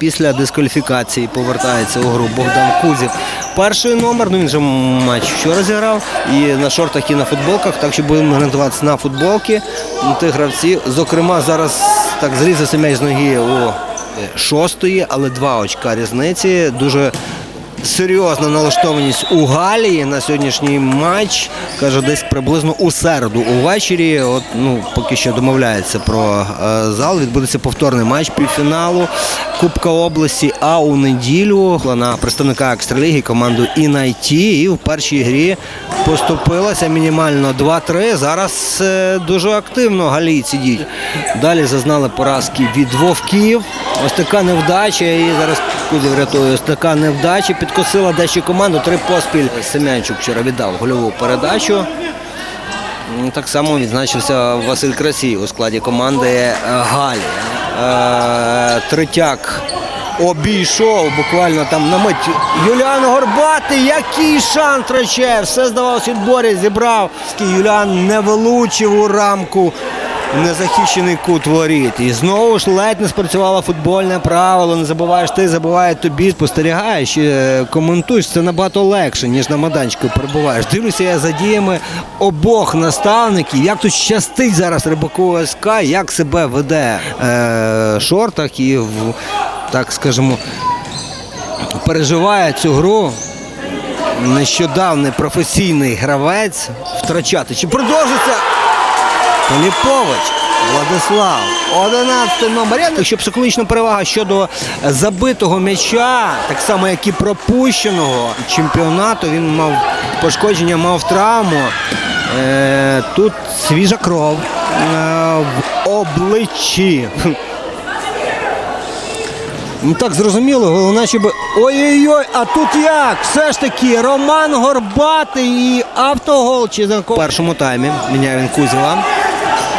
після дискваліфікації повертається у гру Богдан Кузів. Перший номер, ну він же матч вчора зіграв. І на шортах, і на футболках. Так що будемо орієнтуватися на футболки ну, тих гравців. Зокрема, зараз так зрізався м'яч з ноги у е, шостої, але два очка різниці. Дуже серйозна налаштованість у Галії на сьогоднішній матч. Каже, десь приблизно у середу увечері. От, ну, поки що домовляється про е, зал. Відбудеться повторний матч півфіналу Кубка області. А у неділю на представника екстраліги команду Інайті. І в першій грі поступилася мінімально 2-3. Зараз е, дуже активно галійці діють. Далі зазнали поразки від вовків. Ось така невдача. І зараз Кузів рятує. Ось така невдача. Підкосила дещо команду. Три поспіль. Семенчук вчора віддав гольову передачу. Так само відзначився Василь Красій у складі команди е, Галі. Е, Третяк обійшов буквально там на мить. Юліан Горбатий, який шанс втрачає. Все здавалося відборі, зібрав. Юліан не вилучив у рамку незахищений кут воріт. І знову ж ледь не спрацювало футбольне правило. Не забуваєш ти, забуває тобі, спостерігаєш, е, коментуєш. Це набагато легше, ніж на майданчику перебуваєш. Дивлюся я за діями обох наставників. Як тут щастить зараз Рибаку СК, як себе веде е, шортах і в, так скажімо, переживає цю гру. Нещодавний професійний гравець втрачати. Чи продовжиться? Поліпович, Владислав, 11 номер. Якщо психологічна перевага щодо забитого м'яча, так само як і пропущеного чемпіонату, він мав пошкодження, мав травму. Е, тут свіжа кров е, в обличчі. Ну так зрозуміло, головне, щоб. Ой-ой-ой, а тут як? Все ж таки, Роман Горбатий і автогол Чизанко. В першому таймі міняє він Кузєва.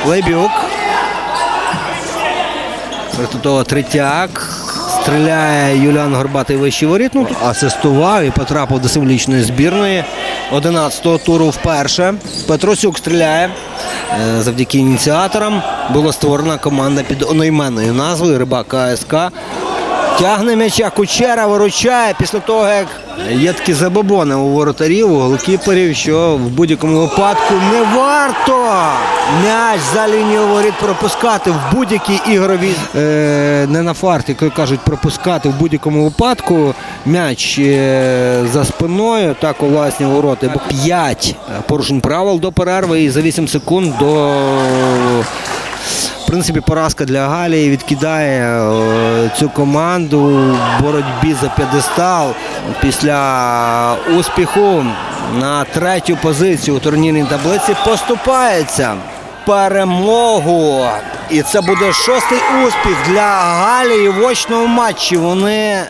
Лейбюк. Проти Третяк. Стріляє Юліан Горбатий вищий воріт. Ну, тут асистував і потрапив до символічної збірної. 11-го туру вперше. Петросюк стріляє. Е, Завдяки ініціаторам була створена команда під одноіменною назвою Рибак АСК. Тягне м'яча, Кучера виручає після того, як є такі забобони у воротарів, у голкіперів, що в будь-якому випадку не варто м'яч за лінію воріт пропускати в будь-якій ігровій. Е, не на фарті, як кажуть, пропускати в будь-якому випадку м'яч е, за спиною, так у власні вороти. П'ять порушень правил до перерви і за 8 секунд до принципі, поразка для Галії відкидає е, цю команду в боротьбі за п'єдестал після успіху на третю позицію у турнірній таблиці поступається перемогу. І це буде шостий успіх для Галії в очному матчі. Вони